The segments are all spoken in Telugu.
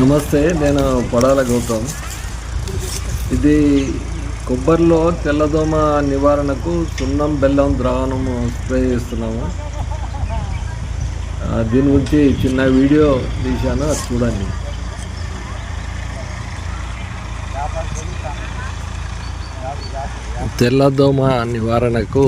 నమస్తే నేను పడాల గౌతమ్. ఇది కొబ్బరిలో తెల్లదోమ నివారణకు సున్నం బెల్లం ద్రావణం స్ప్రే చేస్తున్నాము. దీని గురించి చిన్న వీడియో తీశాను అది చూడండి. తెల్లదోమ నివారణకు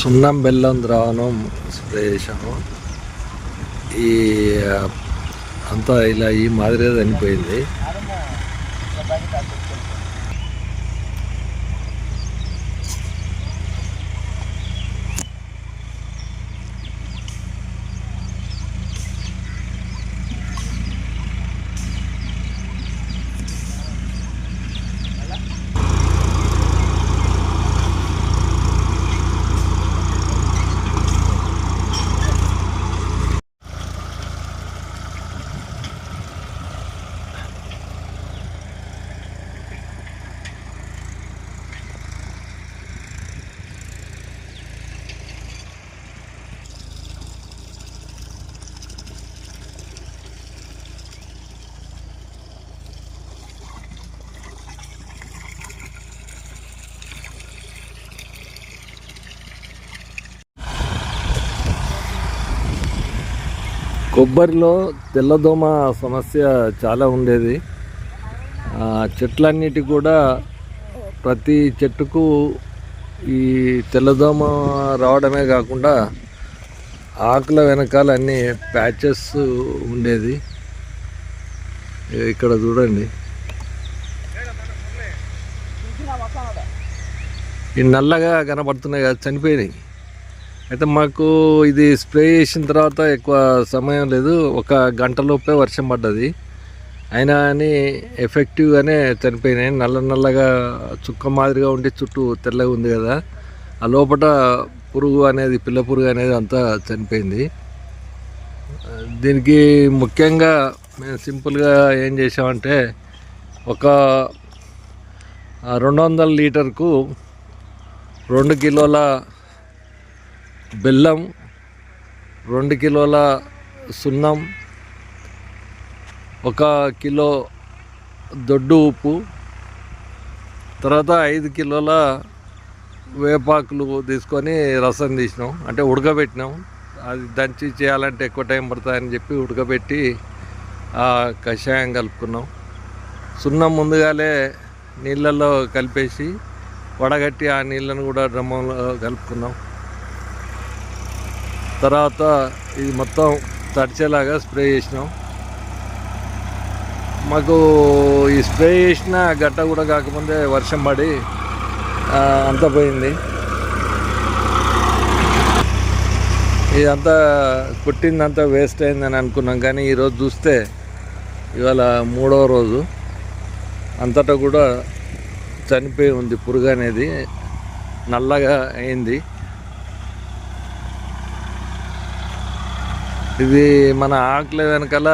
సున్నం బెల్లం ద్రావణం స్ప్రే చేశాము. ఈ అంతా ఇలా ఈ మాదిరిగా చనిపోయింది. కొబ్బరిలో తెల్లదోమ సమస్య చాలా ఉండేది. చెట్లన్నిటి కూడా ప్రతి చెట్టుకు ఈ తెల్లదోమ రావడమే కాకుండా ఆకుల వెనకాల అన్ని ప్యాచెస్ ఉండేది. ఇక్కడ చూడండి. ఈ నల్లగా కనబడుతున్నాయి కదా చనిపోయినాయి. అయితే మాకు ఇది స్ప్రే చేసిన తర్వాత ఎక్కువ సమయం లేదు. ఒక గంటలోపే వర్షం పడ్డది. అయినా అని ఎఫెక్టివ్గానే చనిపోయినాయి. నల్ల నల్లగా చుక్క మాదిరిగా ఉండి చుట్టూ తెల్లగా ఉంది కదా. ఆ లోపల పురుగు అనేది పిల్ల పురుగు అనేది అంతా చనిపోయింది. దీనికి ముఖ్యంగా మేము సింపుల్గా ఏం చేసామంటే ఒక రెండు వందల లీటర్కు రెండు కిలోల బెల్లం రెండు కిలోల సున్నం ఒక కిలో దొడ్డు ఉప్పు తర్వాత ఐదు కిలోల వేపాకులు తీసుకొని రసం తీసినాం. అంటే ఉడకబెట్టినాం. అది దంచి చేయాలంటే ఎక్కువ టైం పడుతుందని చెప్పి ఉడకబెట్టి ఆ కషాయం కలుపుకున్నాం. సున్నం ముందుగాలే నీళ్ళల్లో కలిపేసి వడగట్టి ఆ నీళ్ళను కూడా డ్రమ్మంలో కలుపుకున్నాం. తర్వాత ఇది మొత్తం తడిచేలాగా స్ప్రే చేసినాం. మాకు ఈ స్ప్రే చేసిన గట్ట కూడా కాకముందే వర్షం పడి అంతా పోయింది. ఇదంతా కుట్టిందంతా వేస్ట్ అయిందని అనుకున్నాం కానీ ఈరోజు చూస్తే ఇవాళ మూడవ రోజు. అంతటా కూడా చనిపోయి ఉంది పురుగు అనేది నల్లగా అయింది. ఇది మన ఆకుల వెనకాల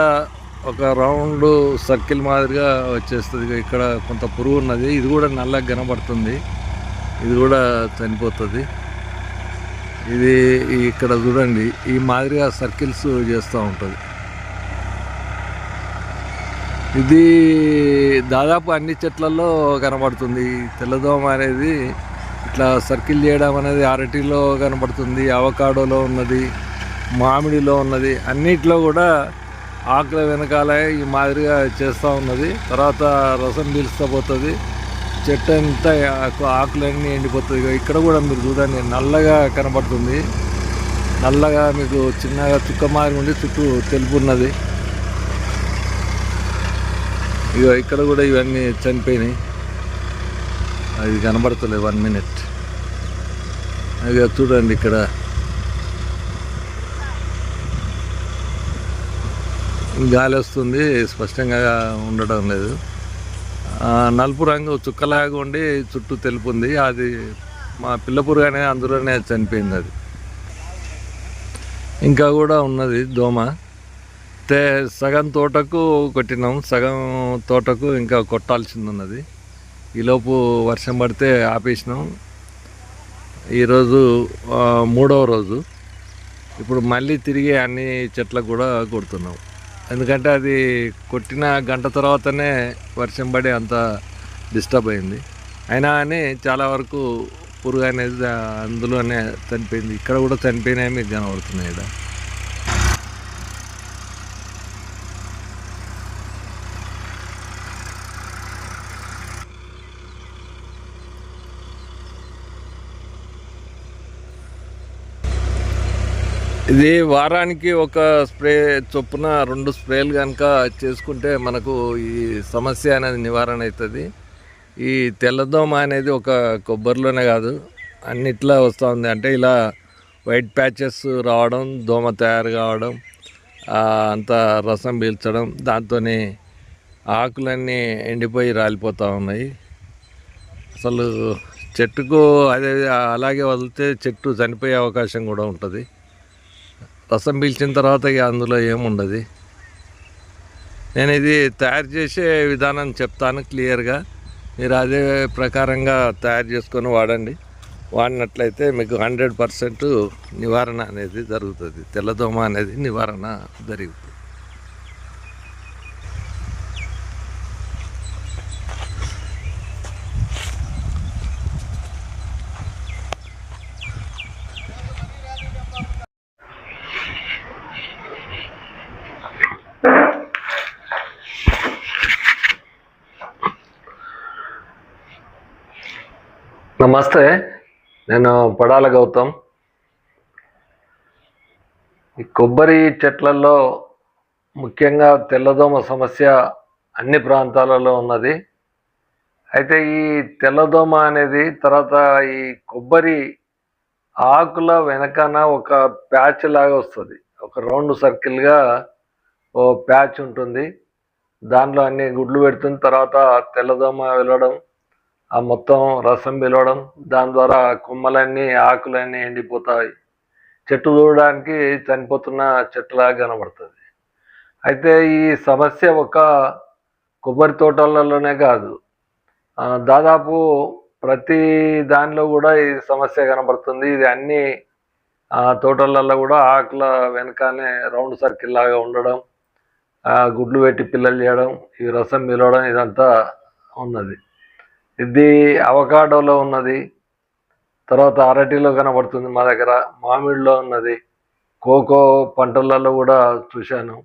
ఒక రౌండ్ సర్కిల్ మాదిరిగా వచ్చేస్తుంది. ఇక్కడ కొంత పురుగు ఉన్నది. ఇది కూడా నల్లగా కనబడుతుంది. ఇది కూడా చనిపోతుంది. ఇది ఇక్కడ చూడండి. ఈ మాదిరిగా సర్కిల్స్ చేస్తూ ఉంటుంది. ఇది దాదాపు అన్ని చెట్లలో కనబడుతుంది. తెల్లదోమ అనేది ఇట్లా సర్కిల్ చేయడం అనేది అరటిలో కనబడుతుంది. అవకాడోలో ఉన్నది. మామిడిలో ఉన్నది. అన్నిట్లో కూడా ఆకుల వెనకాల ఈ మాదిరిగా చేస్తూ ఉన్నది. తర్వాత రసం పీలుస్తూ పోతుంది. చెట్టు అంతా ఆకులన్నీ ఎండిపోతుంది. ఇగో ఇక్కడ కూడా మీరు చూడండి నల్లగా కనబడుతుంది నల్లగా మీకు చిన్నగా చుక్క మాదిరి ఉండి చుట్టూ తెలుపు ఉన్నది. ఇగో ఇక్కడ కూడా ఇవన్నీ చనిపోయినాయి. అది కనబడతలేదు వన్ మినిట్. ఇక చూడండి ఇక్కడ. గాలి వస్తుంది స్పష్టంగా ఉండడం లేదు. నలుపు రంగు చుక్కలాగా ఉండి చుట్టూ తెలుపు ఉంది. అది మా పిల్ల అందులోనే చనిపోయింది అది. ఇంకా కూడా ఉన్నది దోమ. తే సగం తోటకు కొట్టినాం. సగం తోటకు ఇంకా కొట్టాల్సింది ఉన్నది. ఈలోపు వర్షం పడితే ఆపేసినాం. ఈరోజు మూడవ రోజు. ఇప్పుడు మళ్ళీ తిరిగి అన్ని చెట్లకు కూడా కొడుతున్నాం. ఎందుకంటే అది కొట్టిన గంట తర్వాతనే వర్షం పడి అంత డిస్టర్బ్ అయింది. అయినా కానీ చాలా వరకు పురుగు అనేది అందులోనే చనిపోయింది. ఇక్కడ కూడా చనిపోయినాయి మీకు కనబడుతున్నాయి ఇక్కడ. ఇది వారానికి ఒక స్ప్రే చొప్పున రెండు స్ప్రేలు కనుక చేసుకుంటే మనకు ఈ సమస్య అనేది నివారణ అవుతుంది. ఈ తెల్లదోమ అనేది ఒక కొబ్బరిలోనే కాదు అన్నిట్లా వస్తూ ఉంది. అంటే ఇలా వైట్ ప్యాచెస్ రావడం దోమ తయారు కావడం అంత రసం పీల్చడం దాంతో ఆకులన్నీ ఎండిపోయి రాలిపోతూ ఉన్నాయి. అసలు చెట్టుకు అదే అలాగే వదిలితే చెట్టు చనిపోయే అవకాశం కూడా ఉంటుంది. రసం పీల్చిన తర్వాత ఇక అందులో ఏముండదు. నేను ఇది తయారు చేసే విధానం చెప్తాను క్లియర్గా. మీరు అదే ప్రకారంగా తయారు చేసుకొని వాడండి. వాడినట్లయితే మీకు హండ్రెడ్ పర్సెంట్ నివారణ అనేది జరుగుతుంది. తెల్లదోమ అనేది నివారణ జరుగుతుంది నమస్తే నేను పడాల గౌతమ్. ఈ కొబ్బరి చెట్లలో ముఖ్యంగా తెల్లదోమ సమస్య అన్ని ప్రాంతాలలో ఉన్నది. అయితే ఈ తెల్లదోమ అనేది తర్వాత ఈ కొబ్బరి ఆకుల వెనకన ఒక ప్యాచ్ లాగా వస్తుంది. ఒక రౌండ్ సర్కిల్గా ఓ ప్యాచ్ ఉంటుంది. దాంట్లో అన్ని గుడ్లు పెడుతుంది. తర్వాత తెల్లదోమ వెళ్ళడం ఆ మొత్తం రసం పిలవడం దాని ద్వారా కొమ్మలన్నీ ఆకులన్నీ ఎండిపోతాయి. చెట్టు చూడడానికి చనిపోతున్న చెట్టులాగా కనబడుతుంది. అయితే ఈ సమస్య ఒక కొబ్బరి తోటలలోనే కాదు. దాదాపు ప్రతి దానిలో కూడా ఈ సమస్య కనబడుతుంది. ఇది అన్ని ఆ, తోటలలో కూడా ఆకుల వెనకానే రౌండ్ సర్కిల్ లాగా ఉండడం గుడ్లు పెట్టి పిల్లలు చేయడం ఈ రసం మిలవడం ఇదంతా ఉన్నది. ఇది అవకాడోలో ఉన్నది. తర్వాత అరటిలో కనబడుతుంది మా దగ్గర. మామిడిలో ఉన్నది. కోకో పంటలలో కూడా చూశాను.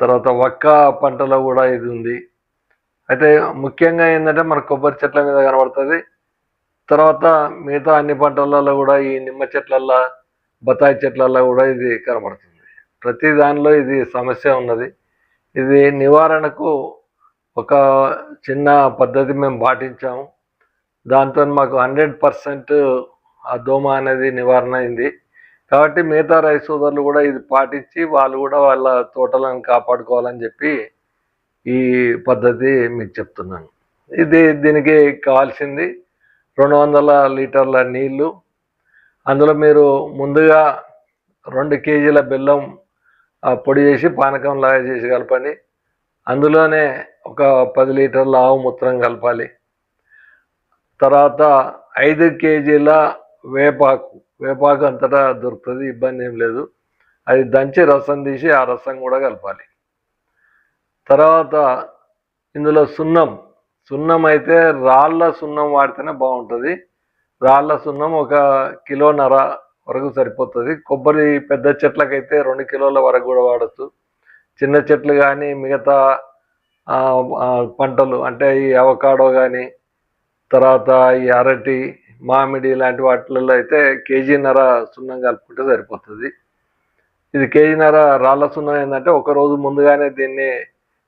తర్వాత వక్క పంటలో కూడా ఇది ఉంది. అయితే ముఖ్యంగా ఏంటంటే మన కొబ్బరి చెట్ల మీద కనబడుతుంది. తర్వాత మిగతా అన్ని పంటలలో కూడా ఈ నిమ్మ చెట్లల్లో బత్తాయి చెట్లల్లో కూడా ఇది కనబడుతుంది. ప్రతి దానిలో ఇది సమస్య ఉన్నది. ఇది నివారణకు ఒక చిన్న పద్ధతి మేము పాటించాము. దాంతో మాకు హండ్రెడ్ పర్సెంట్ ఆ దోమ అనేది నివారణ అయింది. కాబట్టి మిగతా రైతు సోదరులు కూడా ఇది పాటించి వాళ్ళు కూడా వాళ్ళ తోటలను కాపాడుకోవాలని చెప్పి ఈ పద్ధతి మీకు చెప్తున్నాను. ఇది దీనికి కావాల్సింది రెండు వందల లీటర్ల నీళ్ళు అందులో మీరు ముందుగా రెండు కేజీల బెల్లం ఆ, పొడి చేసి పానకం లాగా చేసి కలపండి. అందులోనే ఒక పది లీటర్ల ఆవు మూత్రం కలపాలి. తర్వాత ఐదు కేజీల వేపాకు. వేపాకు అంతటా దొరుకుతుంది ఇబ్బంది ఏం లేదు. అది దంచి రసం తీసి ఆ రసం కూడా కలపాలి. తర్వాత ఇందులో సున్నం. సున్నం అయితే రాళ్ళ సున్నం వాడితేనే బాగుంటుంది. రాళ్ళ సున్నం ఒక కిలోన్నర వరకు సరిపోతుంది. కొబ్బరి పెద్ద చెట్లకైతే రెండు కిలోల వరకు కూడా వాడచ్చు. చిన్న చెట్లు కానీ మిగతా పంటలు అంటే ఈ అవకాడో కానీ తర్వాత ఈ అరటి మామిడి ఇలాంటి వాటిలలో అయితే కేజీన్నర సున్నం కలుపుకుంటే సరిపోతుంది. ఇది కేజీన్నర రాళ్ళ సున్నం ఏంటంటే ఒక రోజు ముందుగానే దీన్ని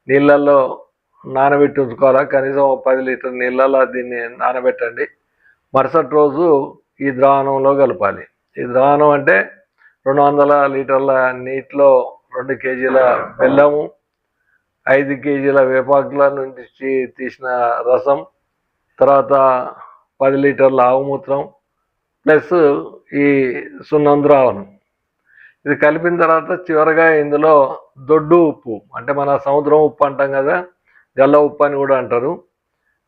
నీళ్ళల్లో నానబెట్టి ఉంచుకోవాలా. కనీసం పది లీటర్ నీళ్ళలో దీన్ని నానబెట్టండి. మరుసటి రోజు ఈ ద్రావణంలో కలపాలి. ఈ ద్రావణం అంటే రెండు వందల లీటర్ల నీటిలో రెండు కేజీల బెల్లము ఐదు కేజీల వేపాకుల నుంచి తీసిన రసం తర్వాత పది లీటర్ల ఆవుమూత్రం ప్లస్ ఈ సున్నం ద్రావణం ఇది కలిపిన తర్వాత చివరగా ఇందులో దొడ్డు ఉప్పు అంటే మన సముద్రం ఉప్పు అంటాం కదా గల్ల ఉప్పు అని కూడా అంటారు.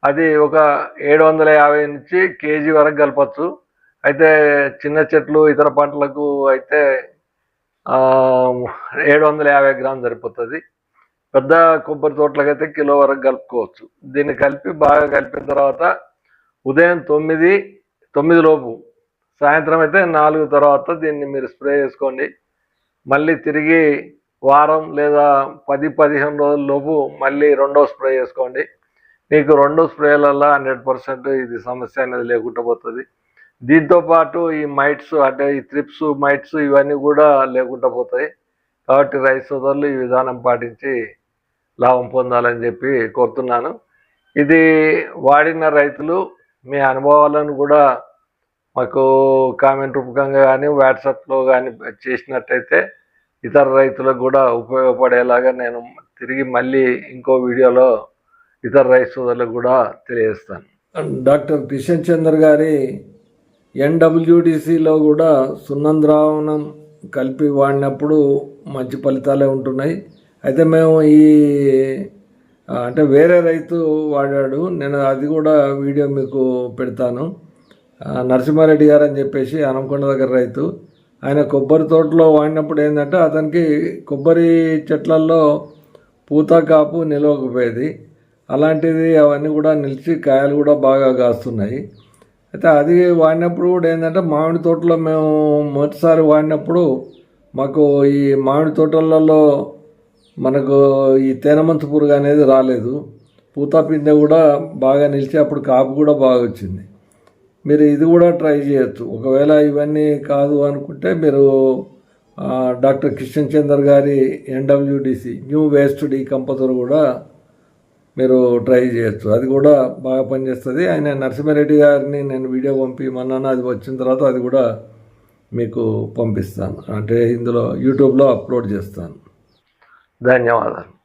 అది ఒక ఏడు వందల యాభై నుంచి కేజీ వరకు కలపచ్చు. అయితే చిన్న చెట్లు ఇతర పంటలకు అయితే ఏడు వందల యాభై గ్రాములు సరిపోతుంది. పెద్ద కొబ్బరి తోటలకైతే కిలో వరకు కలుపుకోవచ్చు. దీన్ని కలిపి బాగా కలిపిన తర్వాత ఉదయం తొమ్మిది తొమ్మిది లోపు సాయంత్రం అయితే నాలుగు తర్వాత దీన్ని మీరు స్ప్రే చేసుకోండి. మళ్ళీ తిరిగి వారం లేదా పది పదిహేను రోజుల లోపు మళ్ళీ రెండో స్ప్రే చేసుకోండి. మీకు రెండో స్ప్రేలలో హండ్రెడ్ పర్సెంట్ ఇది సమస్య అనేది లేకుండా పోతుంది. దీంతో పాటు ఈ మైట్స్ అంటే ఈ త్రిప్స్ మైట్స్ ఇవన్నీ కూడా లేకుండా పోతాయి. కాబట్టి రైతు సోదరులు ఈ విధానం పాటించి లాభం పొందాలని చెప్పి కోరుతున్నాను. ఇది వాడిన రైతులు మీ అనుభవాలను కూడా మాకు కామెంట్ రూపకంగా కానీ వాట్సాప్లో కానీ చేసినట్టయితే ఇతర రైతులకు కూడా ఉపయోగపడేలాగా నేను తిరిగి మళ్ళీ ఇంకో వీడియోలో ఇతర రైతు సోదరులకు కూడా తెలియజేస్తాను. డాక్టర్ కిషన్ చంద్ర గారి ఎన్డబ్ల్యూడిసిలో కూడా సున్నం ద్రావణం కలిపి వాడినప్పుడు మంచి ఫలితాలే ఉంటున్నాయి. అయితే మేము ఈ అంటే వేరే రైతు వాడాడు. నేను అది కూడా వీడియో మీకు పెడతాను. నరసింహారెడ్డి గారు అని చెప్పేసి అనంకొండ దగ్గర రైతు. ఆయన కొబ్బరి తోటలో వాడినప్పుడు ఏంటంటే అతనికి కొబ్బరి చెట్లల్లో పూత కాపు నిలవకపోయేది. అలాంటిది అవన్నీ కూడా నిలిచి కాయలు కూడా బాగా కాస్తున్నాయి. అయితే అది వాడినప్పుడు కూడా ఏంటంటే మామిడి తోటలో మేము మొదటిసారి వాడినప్పుడు మాకు ఈ మామిడి తోటలలో మనకు ఈ తేనమంతు పురుగు అనేది రాలేదు. పూతాపిందె కూడా బాగా నిలిచి అప్పుడు కాపు కూడా బాగా వచ్చింది. మీరు ఇది కూడా ట్రై చేయొచ్చు. ఒకవేళ ఇవన్నీ కాదు అనుకుంటే మీరు డాక్టర్ కిషన్ చందర్ గారి ఎన్డబ్ల్యూడిసి న్యూ వేస్ట్ డీకంపోజర్ కూడా మీరు ట్రై చేయొచ్చు. అది కూడా బాగా పనిచేస్తుంది. ఆయన నరసింహారెడ్డి గారిని నేను వీడియో పంపించమన్నాను అది వచ్చిన తర్వాత అది కూడా మీకు పంపిస్తాను. అంటే ఇందులో యూట్యూబ్లో అప్లోడ్ చేస్తాను. ధన్యవాదాలు.